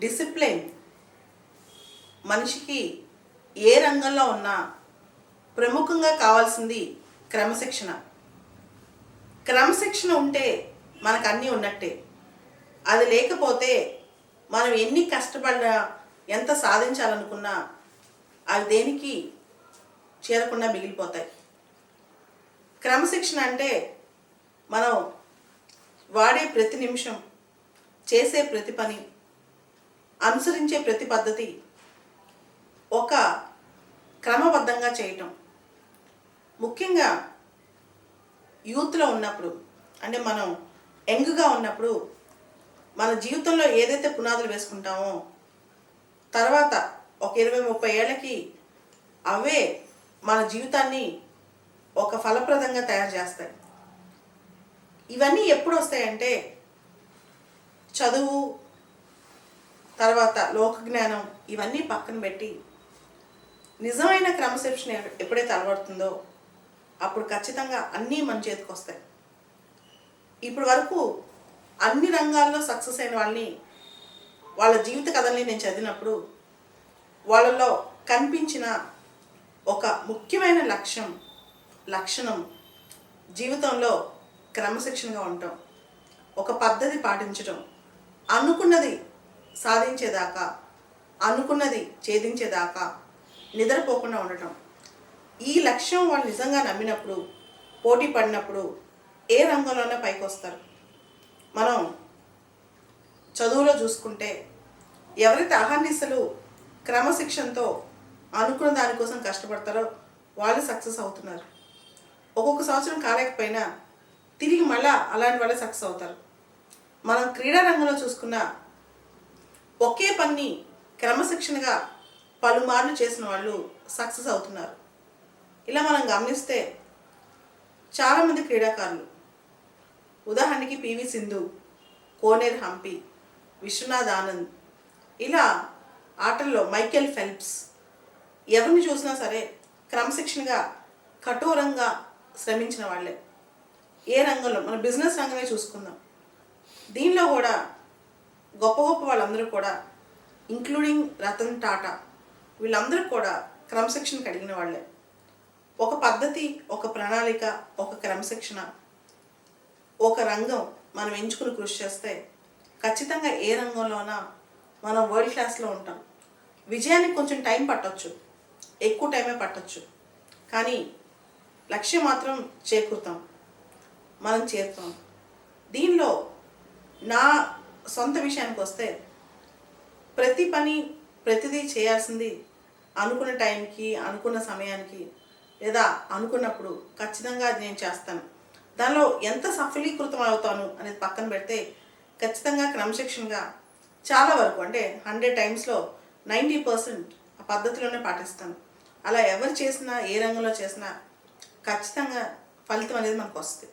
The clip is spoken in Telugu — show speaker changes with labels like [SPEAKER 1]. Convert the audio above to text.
[SPEAKER 1] డిసిప్లిన్. మనిషికి ఏ రంగంలో ఉన్నా ప్రముఖంగా కావాల్సింది క్రమశిక్షణ. క్రమశిక్షణ ఉంటే మనకు అన్నీ ఉన్నట్టే. అది లేకపోతే మనం ఎన్ని కష్టపడినా ఎంత సాధించాలనుకున్నా అవి దేనికి చేరకుండా మిగిలిపోతాయి. క్రమశిక్షణ అంటే మనం వాడే ప్రతి నిమిషం చేసే ప్రతి పని అనుసరించే ప్రతి పద్ధతి ఒక క్రమబద్ధంగా చేయటం. ముఖ్యంగా యూత్లో ఉన్నప్పుడు అంటే మనం యంగ్గా ఉన్నప్పుడు మన జీవితంలో ఏదైతే పునాదులు వేసుకుంటామో తర్వాత ఒక ఇరవై ముప్పై ఏళ్ళకి అవే మన జీవితాన్ని ఒక ఫలప్రదంగా తయారు చేస్తాయి. ఇవన్నీ ఎప్పుడు వస్తాయంటే చదువు తర్వాత లోక జ్ఞానం ఇవన్నీ పక్కన పెట్టి నిజమైన క్రమశిక్షణ ఎప్పుడైతే అలవడుతుందో అప్పుడు ఖచ్చితంగా అన్నీ మన చేతికి వస్తాయి. ఇప్పటి వరకు అన్ని రంగాల్లో సక్సెస్ అయిన వాళ్ళని వాళ్ళ జీవిత కథల్ని నేను చదివినప్పుడు వాళ్ళలో కనిపించిన ఒక ముఖ్యమైన లక్ష్యం లక్షణం జీవితంలో క్రమశిక్షణగా ఉండటం ఒక పద్ధతి పాటించడం అనుకున్నది సాధించేదాకా అనుకున్నది ఛేదించేదాకా నిద్రపోకుండా ఉండటం. ఈ లక్ష్యం వాళ్ళు నిజంగా నమ్మినప్పుడు పోటీ పడినప్పుడు ఏ రంగంలోనే పైకి వస్తారు మనం చదువులో చూసుకుంటే ఎవరైతే అహర్నిశలు క్రమశిక్షణతో అనుకున్న దానికోసం కష్టపడతారో వాళ్ళు సక్సెస్ అవుతున్నారు. ఒక్కొక్క సంవత్సరం కాలేకపోయినా తిరిగి మళ్ళా అలాంటి వాళ్ళే సక్సెస్ అవుతారు. మనం క్రీడా రంగంలో చూసుకున్న ఒకే పని క్రమశిక్షణగా పలుమార్లు చేసిన వాళ్ళు సక్సెస్ అవుతున్నారు. ఇలా మనం గమనిస్తే చాలామంది క్రీడాకారులు. ఉదాహరణకి పివి సింధు కోనేర్ హంపి విశ్వనాథ్ ఆనంద్. ఇలా ఆటల్లో మైకేల్ ఫెల్ప్స్. ఎవరిని చూసినా సరే క్రమశిక్షణగా కఠోరంగా శ్రమించిన వాళ్ళే. ఏ రంగంలో? మన బిజినెస్ రంగమే చూసుకుందాం. దీనిలో కూడా గొప్ప గొప్ప వాళ్ళందరూ కూడా ఇంక్లూడింగ్ రతన్ టాటా వీళ్ళందరూ కూడా క్రమశిక్షణ కలిగిన వాళ్ళే. ఒక పద్ధతి ఒక ప్రణాళిక ఒక క్రమశిక్షణ ఒక రంగం మనం ఎంచుకుని కృషి చేస్తే ఖచ్చితంగా ఏ రంగంలోనా మనం వరల్డ్ క్లాస్లో ఉంటాం. విజయానికి కొంచెం టైం పట్టవచ్చు ఎక్కువ టైమే పట్టవచ్చు కానీ లక్ష్యం మాత్రం చేకూరుతాం మనం చేరుతాం. దీనిలో నా సొంత విషయానికి వస్తే ప్రతి పని ప్రతిదీ చేయాల్సింది అనుకున్న టైంకి అనుకున్న సమయానికి లేదా అనుకున్నప్పుడు ఖచ్చితంగా అది నేను చేస్తాను. దానిలో ఎంత సఫలీకృతం అవుతాను అనేది పక్కన పెడితే ఖచ్చితంగా క్రమశిక్షణగా చాలా వరకు అంటే హండ్రెడ్ టైమ్స్లో నైంటీ పర్సెంట్ ఆ పద్ధతిలోనే పాటిస్తాను. అలా ఎవరు చేసినా ఏ రంగంలో చేసినా ఖచ్చితంగా ఫలితం అనేది మనకు వస్తుంది.